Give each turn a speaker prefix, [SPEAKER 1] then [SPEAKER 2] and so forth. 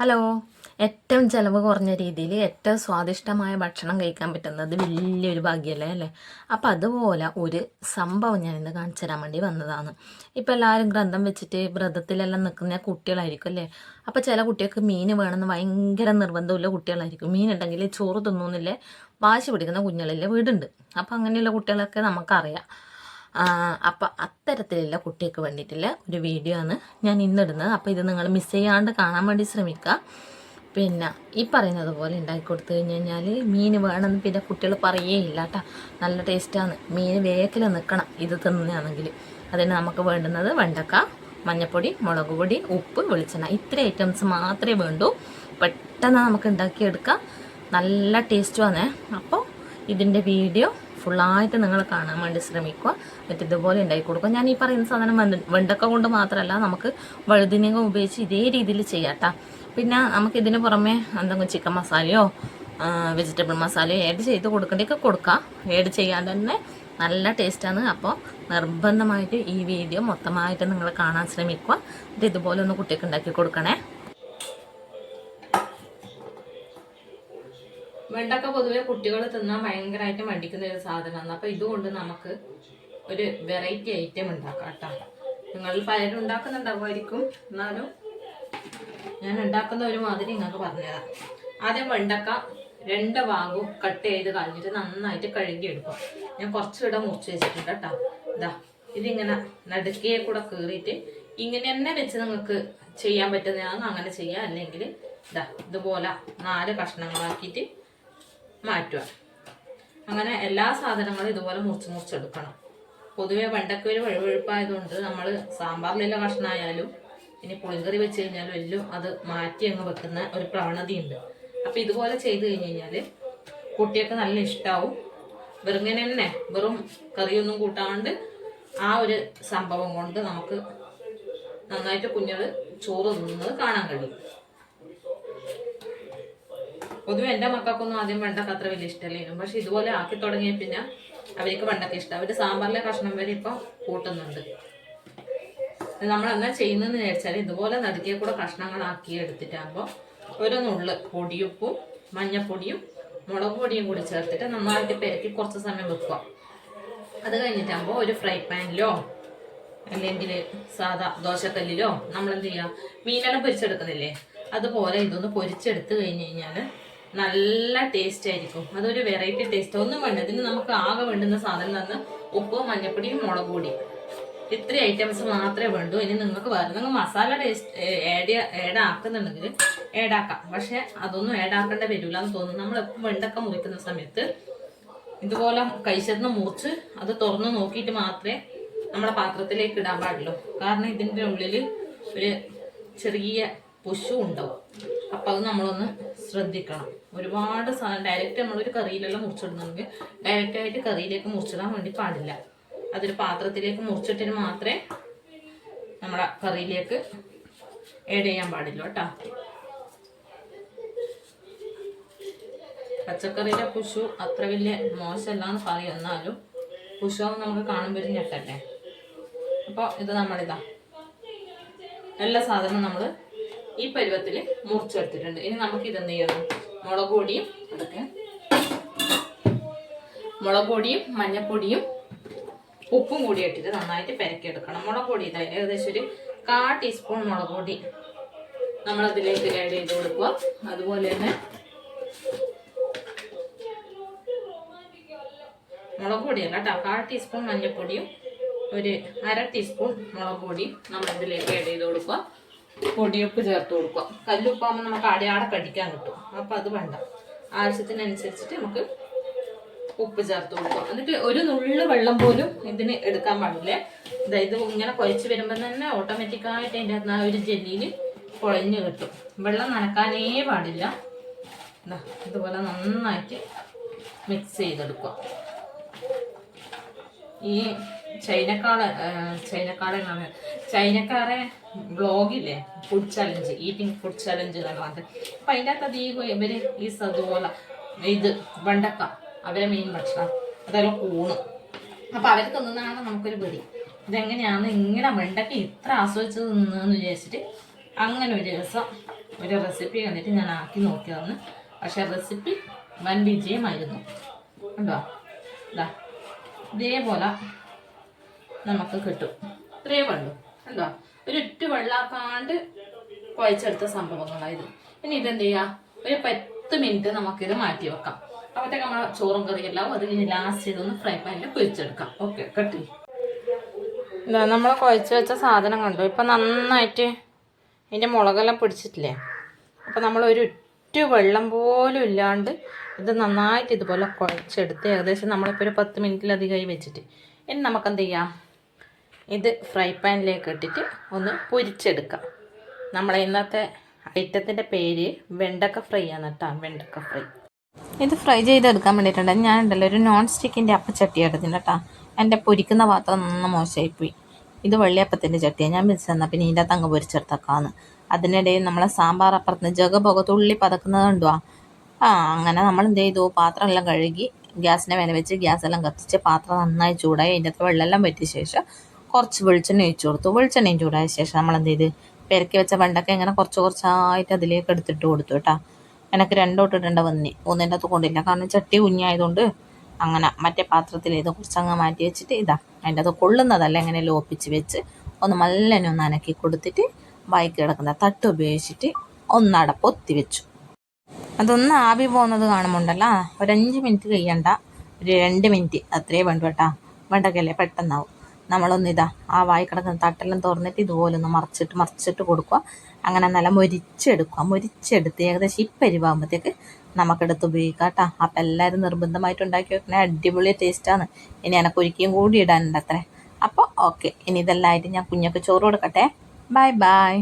[SPEAKER 1] Hello. ഏറ്റവും ചിലവ് കുറഞ്ഞ രീതിയിൽ ഏറ്റവും സ്വാദിഷ്ടമായ ഭക്ഷണം കഴിക്കാൻ പറ്റുന്നത് വലിയൊരു ഭാഗ്യമല്ലേ അല്ലേ? അപ്പം അതുപോലെ ഒരു സംഭവം ഞാൻ ഇന്ന് കാണിച്ചു തരാൻ വേണ്ടി വന്നതാണ്. ഇപ്പം എല്ലാവരും ഗ്രന്ഥം വെച്ചിട്ട് വ്രതത്തിലെല്ലാം നിൽക്കുന്ന കുട്ടികളായിരിക്കും അല്ലേ? അപ്പം ചില കുട്ടികൾക്ക് മീൻ വേണമെന്ന് ഭയങ്കര നിർബന്ധമുള്ള കുട്ടികളായിരിക്കും. മീൻ ഉണ്ടെങ്കിൽ ചോറ് തിന്നുന്നില്ലേ? വാശി പിടിക്കുന്ന കുഞ്ഞുങ്ങളിലെ വീടുണ്ട്. അപ്പം അങ്ങനെയുള്ള കുട്ടികളൊക്കെ നമുക്കറിയാം. അപ്പം അത്തരത്തിലുള്ള കുട്ടികൾക്ക് വേണ്ടിയിട്ടുള്ള ഒരു വീഡിയോ ആണ് ഞാൻ ഇന്നിടുന്നത്. അപ്പോൾ ഇത് നിങ്ങൾ മിസ് ചെയ്യാണ്ട് കാണാൻ വേണ്ടി ശ്രമിക്കുക. പിന്നെ ഈ പറയുന്നത് പോലെ ഉണ്ടാക്കി കൊടുത്തു കഴിഞ്ഞ് കഴിഞ്ഞാൽ മീൻ വേണമെന്ന് പിന്നെ കുട്ടികൾ പറയേയില്ല കേട്ടോ നല്ല ടേസ്റ്റാണ് മീൻ വേഗത്തിൽ നിൽക്കണം. ഇത് തിന്നുകയാണെങ്കിൽ അതിന് നമുക്ക് വേണ്ടുന്നത് വെണ്ടക്ക മഞ്ഞപ്പൊടി മുളക് പൊടി ഉപ്പ് വെളിച്ചെണ്ണ. ഇത്ര ഐറ്റംസ് മാത്രമേ വേണ്ടൂ. പെട്ടെന്ന് നമുക്ക് ഉണ്ടാക്കിയെടുക്കാം. നല്ല ടേസ്റ്റുമാണ് അപ്പോൾ ഇതിന്റെ വീഡിയോ ഫുള്ളായിട്ട് നിങ്ങൾ കാണാൻ വേണ്ടി ശ്രമിക്കുക. എന്നിട്ട് ഇതുപോലെ ഉണ്ടാക്കി കൊടുക്കുക. ഞാൻ ഈ പറയുന്ന സാധനം വെണ്ടക്ക കൊണ്ട് മാത്രമല്ല നമുക്ക് വഴുതിനകം ഉപയോഗിച്ച് ഇതേ രീതിയിൽ ചെയ്യാം. പിന്നെ നമുക്ക് ഇതിന് പുറമെ എന്തെങ്കിലും ചിക്കൻ മസാലയോ വെജിറ്റബിൾ മസാലയോ ഏഡ് ചെയ്ത് കൊടുക്കേണ്ടതൊക്കെ കൊടുക്കാം. ഏഡ് ചെയ്യാൻ തന്നെ നല്ല ടേസ്റ്റാണ് അപ്പോൾ നിർബന്ധമായിട്ട് ഈ വീഡിയോ മൊത്തമായിട്ട് നിങ്ങൾ കാണാൻ ശ്രമിക്കുക. ഇതുപോലെ ഒന്ന് കുട്ടിക്ക് ഉണ്ടാക്കി കൊടുക്കണേ. വെണ്ടക്ക പൊതുവെ കുട്ടികൾ തിന്നാൻ ഭയങ്കരമായിട്ട് മടിക്കുന്ന ഒരു സാധനമാണ്. അപ്പൊ ഇതുകൊണ്ട് നമുക്ക് ഒരു വെറൈറ്റി ഐറ്റം ഉണ്ടാക്കാം കേട്ടോ. നിങ്ങൾ പലരും ഉണ്ടാക്കുന്നുണ്ടാവുമായിരിക്കും. എന്നാലും ഞാൻ ഉണ്ടാക്കുന്ന ഒരു മാതിരി നിങ്ങൾക്ക് പറഞ്ഞുതരാം. ആദ്യം വെണ്ടക്ക രണ്ട് ഭാഗവും കട്ട് ചെയ്ത് കളഞ്ഞിട്ട് നന്നായിട്ട് കഴുകിയെടുക്കും ഞാൻ കുറച്ചിടം മുറിച്ച് വെച്ചിട്ടുണ്ട് കേട്ടോ. ഇതാ ഇതിങ്ങനെ നടുക്കിയെ കൂടെ കീറിയിട്ട് ഇങ്ങനെ തന്നെ വെച്ച് നിങ്ങൾക്ക് ചെയ്യാൻ പറ്റുന്നതാണ് അങ്ങനെ ചെയ്യാം. അല്ലെങ്കിൽ ഇതാ ഇതുപോലെ നാല് കഷ്ണങ്ങളാക്കിയിട്ട് മാറ്റുക. അങ്ങനെ എല്ലാ സാധനങ്ങളും ഇതുപോലെ മുറിച്ച് മുറിച്ചെടുക്കണം. പൊതുവെ വെണ്ടയ്ക്ക് ഒരു വഴുവഴുപ്പായതുകൊണ്ട് നമ്മൾ സാമ്പാറിലുള്ള കഷ്ണമായാലും ഇനി പുളിങ്കറി വെച്ച് കഴിഞ്ഞാലും എല്ലാം അത് മാറ്റി അങ്ങ് വെക്കുന്ന ഒരു പ്രവണതയുണ്ട്. അപ്പം ഇതുപോലെ ചെയ്ത് കഴിഞ്ഞ് കഴിഞ്ഞാൽ കുട്ടിയൊക്കെ നല്ല ഇഷ്ടാവും. വെറുങ്ങനെ തന്നെ വെറും കറിയൊന്നും കൂട്ടാണ്ട് ആ ഒരു സംഭവം കൊണ്ട് നമുക്ക് നന്നായിട്ട് കുഞ്ഞുങ്ങൾ ചോറ് തിന്നുന്നത് കാണാൻ കഴിയും. പൊതുവെ എന്റെ മക്കൾക്കൊന്നും ആദ്യം വെണ്ടക്ക അത്ര വലിയ ഇഷ്ടമല്ലായിരുന്നു. പക്ഷെ ഇതുപോലെ ആക്കി തുടങ്ങിയ പിന്നെ അവർക്ക് വെണ്ടക്ക ഇഷ്ടം. അവർ സാമ്പാറിലെ കഷ്ണം വരെ ഇപ്പം കൂട്ടുന്നുണ്ട്. നമ്മൾ എന്നാ ചെയ്യുന്നതെന്ന് വിചാരിച്ചാൽ ഇതുപോലെ നടുക്കിയ കൂടെ കഷ്ണങ്ങളാക്കി എടുത്തിട്ടാകുമ്പോൾ ഒരു നുള്ള് പൊടിയുപ്പും മഞ്ഞപ്പൊടിയും മുളക് പൊടിയും കൂടി ചേർത്തിട്ട് നന്നായിട്ട് പെരക്കി കുറച്ച് സമയം വെക്കുക. അത് കഴിഞ്ഞിട്ടാകുമ്പോൾ ഒരു ഫ്രൈ പാനിലോ അല്ലെങ്കിൽ സാധാ ദോശക്കല്ലിലോ നമ്മൾ എന്ത് ചെയ്യുക? മീനെല്ലാം പൊരിച്ചെടുക്കുന്നില്ലേ? അതുപോലെ ഇതൊന്ന് പൊരിച്ചെടുത്ത് കഴിഞ്ഞ് കഴിഞ്ഞാൽ നല്ല ടേസ്റ്റ് ആയിരിക്കും. അതൊരു വെറൈറ്റി ടേസ്റ്റ് ഒന്നും വേണ്ട. ഇതിന് നമുക്ക് ആകെ വേണ്ടുന്ന സാധനം തന്ന് ഉപ്പും മഞ്ഞപ്പൊടിയും മുളക് പൊടിയും. ഇത്ര ഐറ്റംസ് മാത്രമേ വേണ്ടൂ. ഇനി നിങ്ങൾക്ക് വേറെ നിങ്ങൾ മസാല ടേസ്റ്റ് ആഡ് ആഡ് ആക്കുന്നുണ്ടെങ്കിൽ ആഡ് പക്ഷെ അതൊന്നും ആഡ് ആക്കേണ്ട വരില്ല എന്ന് തോന്നുന്നു. നമ്മൾ എപ്പോൾ വെണ്ടക്ക മുറിക്കുന്ന സമയത്ത് ഇതുപോലെ കഴിച്ചതിന് മുറിച്ച് അത് തുറന്ന് നോക്കിയിട്ട് മാത്രമേ നമ്മുടെ പാത്രത്തിലേക്ക് ഇടാൻ പാടുള്ളൂ. കാരണം ഇതിന്റെ ഉള്ളിൽ ഒരു ചെറിയ പുഷു ഉണ്ടാവും. അപ്പം അത് നമ്മളൊന്ന് ശ്രദ്ധിക്കണം. ഒരുപാട് സാധനം ഡയറക്റ്റ് നമ്മളൊരു കറിയിലെല്ലാം മുറിച്ചിടുന്നുണ്ടെങ്കിൽ ഡയറക്റ്റ് ആയിട്ട് കറിയിലേക്ക് മുറിച്ചിടാൻ വേണ്ടി പാടില്ല. അതൊരു പാത്രത്തിലേക്ക് മുറിച്ചിട്ടിന് മാത്രമേ നമ്മുടെ കറിയിലേക്ക് ഏഡ് ചെയ്യാൻ പാടില്ല കേട്ടോ. പച്ചക്കറിയിലെ കുശു അത്ര വലിയ മോശമല്ല എന്ന് പറയും. എന്നാലും കുശു നമുക്ക് കാണുമ്പോൾ ഒരു ഞെട്ടല്ലേ? അപ്പോൾ ഇത് നമ്മളിതാ. എല്ലാ സാധനവും നമ്മൾ ഈ പരുവത്തിൽ മുറിച്ചെടുത്തിട്ടുണ്ട്. ഇനി നമുക്ക് ഇതെന്ത് ചെയ്യണം? മുളക് പൊടിയും അതൊക്കെ. മുളക് പൊടിയും മഞ്ഞപ്പൊടിയും ഉപ്പും കൂടി ഇട്ടിട്ട് നന്നായിട്ട് പെരക്കിയെടുക്കണം. മുളക് പൊടി ഇതായി ഏകദേശം ഒരു കാ ടീസ്പൂൺ മുളക് പൊടി നമ്മളതിലേക്ക് ആഡ് ചെയ്ത് കൊടുക്കുക. അതുപോലെ തന്നെ മുളക് പൊടിയല്ല കേട്ടോ. കാൽ ടീസ്പൂൺ മഞ്ഞൾപ്പൊടിയും ഒരു അര ടീസ്പൂൺ മുളക് പൊടിയും നമ്മൾ ഇതിലേക്ക് ആഡ് ചെയ്ത് കൊടുക്കുക. പൊടിയുപ്പ് ചേർത്ത് കൊടുക്കുക. കല്ലുപ്പാകുമ്പോൾ നമുക്ക് അടയാടെ കടിക്കാൻ കിട്ടും. അപ്പം അത് വേണ്ട. ആവശ്യത്തിനനുസരിച്ചിട്ട് നമുക്ക് ഉപ്പ് ചേർത്ത് കൊടുക്കുക എന്നിട്ട് ഒരു നുള്ളു വെള്ളം പോലും ഇതിന് എടുക്കാൻ പാടില്ല. അതായത് ഇങ്ങനെ കുഴച്ച് വരുമ്പോൾ തന്നെ ഓട്ടോമാറ്റിക്കായിട്ട് അതിന്റെ ആ ഒരു ജെല്ലിയിൽ കുഴഞ്ഞ് കിട്ടും. വെള്ളം നനക്കാനേ പാടില്ല. ഇതുപോലെ നന്നായിട്ട് മിക്സ് ചെയ്തെടുക്കുക. ഈ ചൈനക്കാള ചൈനക്കാളെന്നാണ് ചൈനക്കാരെ ബ്ലോഗില്ലേ? Food challenge eating food challenge എന്നൊക്കെ അപ്പം അതിന്റെ അകത്ത് അധികം ഇവർ ഈ സതുപോലെ ഇത് വെണ്ടക്ക അവരെ മെയിൻ ഭക്ഷണം. അതേപോലെ കൂണ്. അപ്പം അവർ തിന്നുന്നതാണ് നമുക്കൊരു പേടി ഇതെങ്ങനെയാണ് ഇങ്ങനെ വെണ്ടക്ക ഇത്ര ആസ്വദിച്ച് തിന്നതെന്ന് വിചാരിച്ചിട്ട് അങ്ങനെ ഒരു ദിവസം ഒരു റെസിപ്പി കണ്ടിട്ട് ഞാൻ ആക്കി നോക്കിയതാണ്. പക്ഷെ റെസിപ്പി വൻ വിജയമായിരുന്നു. ഉണ്ടോ ഇതാ ഇതേപോലെ നമുക്ക് കിട്ടും. ഇത്രയേ വേണ്ടു എന്താ ഒരു ഒറ്റ വെള്ളാക്കാണ്ട് കുഴച്ചെടുത്ത സംഭവങ്ങളായത് ഇനി ഇതെന്ത് ചെയ്യുക ഒരു പത്ത് മിനിറ്റ് നമുക്കിത് മാറ്റി വെക്കാം. അപ്പോഴത്തേക്ക് നമ്മളെ ചോറും കറിയെല്ലാം അത് കഴിഞ്ഞ് ലാസ്റ്റ് ഇതൊന്ന് ഫ്രൈ പാനിൽ കുഴിച്ചെടുക്കാം ഓക്കെ കട്ടി എന്താ നമ്മൾ കുഴച്ച് വെച്ച സാധനം കണ്ടു? ഇപ്പം നന്നായിട്ട് ഇതിന്റെ മുളകെല്ലാം പിടിച്ചിട്ടില്ലേ? അപ്പം നമ്മൾ ഒരു ഒറ്റ വെള്ളം പോലും ഇല്ലാണ്ട് ഇത് നന്നായിട്ട് ഇതുപോലെ കുഴച്ചെടുത്ത് ഏകദേശം നമ്മളിപ്പോൾ ഒരു പത്ത് മിനിറ്റിലധികമായി വെച്ചിട്ട്. ഇനി നമുക്ക് എന്ത് ചെയ്യാം? ഇത് ഫ്രൈ പാനിലേക്ക് ഇട്ടിട്ട് ഒന്ന് പൊരിച്ചെടുക്കാം. നമ്മളെ ഇന്നത്തെ ഐറ്റത്തിന്റെ പേര് വെണ്ടക്ക ഫ്രൈ ആണ് കേട്ടോ വെണ്ടക്ക ഫ്രൈ. ഇത് ഫ്രൈ ചെയ്തെടുക്കാൻ വേണ്ടിയിട്ടുണ്ട്. ഞാൻ ഉണ്ടല്ലോ ഒരു നോൺ സ്റ്റിക്കിന്റെ അപ്പച്ചട്ടി എടുത്തിട്ടുണ്ട് കേട്ടോ. എന്റെ പൊരിക്കുന്ന പാത്രം നന്ന മോശമായിപ്പോയി. ഇത് വെള്ളിയപ്പത്തിന്റെ ചട്ടിയാണ്. ഞാൻ മിസ് തന്നാൽ പിന്നെ ഇതിന്റെ തങ്ങ് പൊരിച്ചെടുത്തേക്കാന്ന്. അതിനിടയിൽ നമ്മളെ സാമ്പാർ അപ്പുറത്ത് ജഗ പുക തുള്ളി പതക്കുന്നത് കണ്ടുവാ. ആ അങ്ങനെ നമ്മൾ എന്ത് ചെയ്തു? പാത്രം എല്ലാം കഴുകി ഗ്യാസിനെ വില വെച്ച് ഗ്യാസെല്ലാം കത്തിച്ച് പാത്രം നന്നായി ചൂടായി അതിന്റെ അകത്ത് വെള്ളമെല്ലാം പറ്റിയ ശേഷം കുറച്ച് വെളിച്ചെണ്ണ ഒഴിച്ചു കൊടുത്തു. വെളിച്ചെണ്ണയും ചൂടായ ശേഷം നമ്മൾ എന്ത് ചെയ്ത്? പെരക്കി വെച്ച വെണ്ടക്ക ഇങ്ങനെ കുറച്ച് കുറച്ചായിട്ട് അതിലേക്ക് എടുത്തിട്ട് കൊടുത്തു കേട്ടോ. എനിക്ക് രണ്ടോട്ട് ഇടേണ്ട വന്നി. ഒന്നിന്റെ അകത്ത് കൊണ്ടില്ല. കാരണം ചട്ടി കുഞ്ഞായതുകൊണ്ട് അങ്ങനെ മറ്റേ പാത്രത്തിൽ ഇത് കുറച്ചങ്ങ് മാറ്റി വെച്ചിട്ട് ഇതാ അതിന്റെ അത് കൊള്ളുന്നതല്ല. ഇങ്ങനെ ലോപ്പിച്ച് വെച്ച് ഒന്ന് മല്ലനെ ഒന്ന് അനക്കി കൊടുത്തിട്ട് വൈക്ക് കിടക്കുന്ന തട്ട് ഉപയോഗിച്ചിട്ട് ഒന്നട പൊത്തി വെച്ചു. അതൊന്ന് ആവി പോകുന്നത് കാണുമ്പോണ്ടല്ലോ? ഒരു അഞ്ച് മിനിറ്റ് കഴിയണ്ട. ഒരു രണ്ട് മിനിറ്റ്. അത്രേ വേണ്ടു കേട്ടാ. വേണ്ടക്കല്ലേ പെട്ടെന്നാവും. നമ്മളൊന്ന് ഇതാ ആ വായി കിടക്കുന്ന തട്ടെല്ലാം തുറന്നിട്ട് ഇതുപോലെ ഒന്ന് മറിച്ചിട്ട് മറിച്ചിട്ട് കൊടുക്കുക. അങ്ങനെ നല്ല മൊരിച്ചെടുക്കുക. മൊരിച്ചെടുത്ത് ഏകദേശം ഈ പരിവാകുമ്പോഴത്തേക്ക് നമുക്കെടുത്ത് ഉപയോഗിക്കാം കേട്ടോ. അപ്പം എല്ലാവരും നിർബന്ധമായിട്ട് ഉണ്ടാക്കി വെക്കണേ. അടിപൊളി ടേസ്റ്റാണ്. ഇനി എനക്ക് ഒരിക്കലും കൂടി ഇടാനുണ്ട് അത്രേ അപ്പോൾ ഓക്കെ. ഇനി ഇതെല്ലാം ആയിട്ട് ഞാൻ കുഞ്ഞൊക്കെ ചോറ് കൊടുക്കട്ടെ. Bye bye.